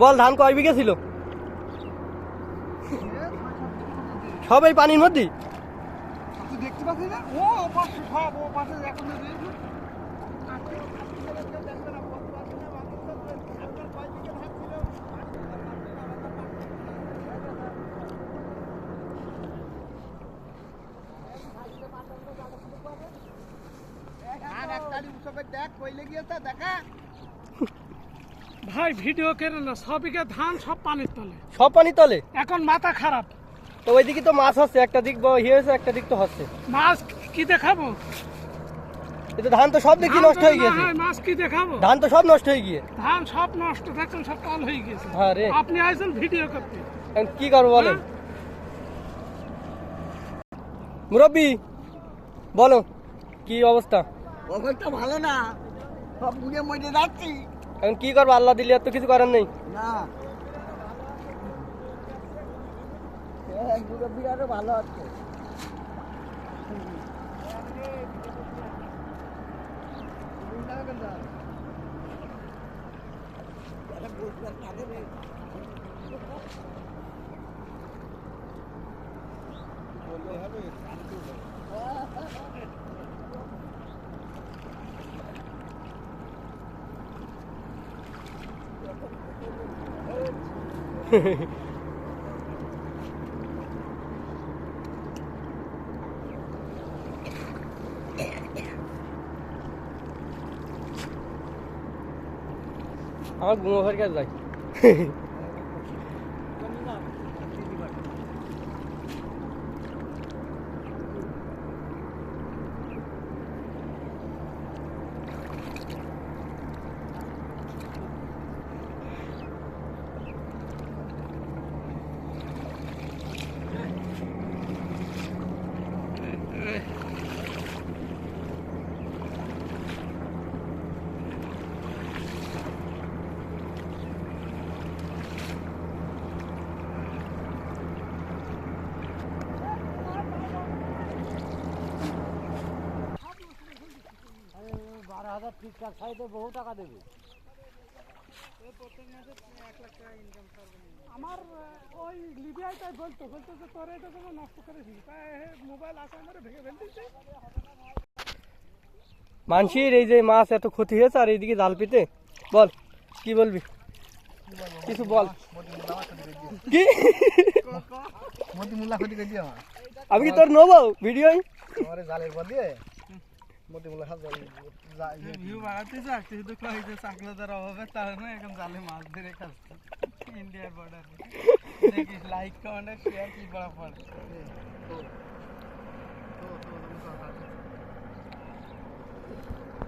বল, ধান কয় বিঘে ছিল? সব এই পানির মধ্যেই তুই দেখতে পাচ্ছিস না? ও পাশে, সব, ও পাশে, এখন ভাই ভিডিও কেন না বিঘা ধান সব পানির তলে সব পানি তলে এখন মাথা খারাপ তো ওইদিকে তো মাছ হচ্ছে একটা দিক হয়েছে একটা দিক তো হচ্ছে মাছ কি দেখাবো ধান তো সব দেখি নষ্ট হয়ে মাছ কি দেখাবো ধান তো সব নষ্ট হয়ে গিয়ে ধান সব নষ্ট দেখছেন সব কাল হয়ে গেছে হ্যাঁ আপনি আইছেন ভিডিও করতে এখন কি করব বলেন? মুরব্বী বলো কি অবস্থা অবস্থা ভালো না সব বুড়ে মরে যাচ্ছি। এখন কি করব আল্লাহ দিলে আর তো কিছু করার নেই। না। দুটো বিরাটও ভালো আছে। আমার ঘুমো ফের কাছে যাই আমার ওই লিবিয়ায় তাই বলতো বলতো যে তোর এটা কোনো নষ্ট করেছিস তাই মোবাইল আমার ভেঙে ফেলতেছে মানসির এই যে মাছ এত ক্ষতি হয়েছে আর এইদিকে জাল পেতে বল কি বলবি? কিছু বল। কি? করে আমি কি তোর নেব? ভিডিও জালের পর দিয়ে। মতি হাজার ভিউ বাড়াতে চাকরি শুধু কয়েছে চাকলাদার অভাবে তার না এখন জালে মাছ ধরে খাচ্ছে ইন্ডিয়ার বর্ডারে দেখি লাইক কমেন্ট শেয়ার কি করা পড়ে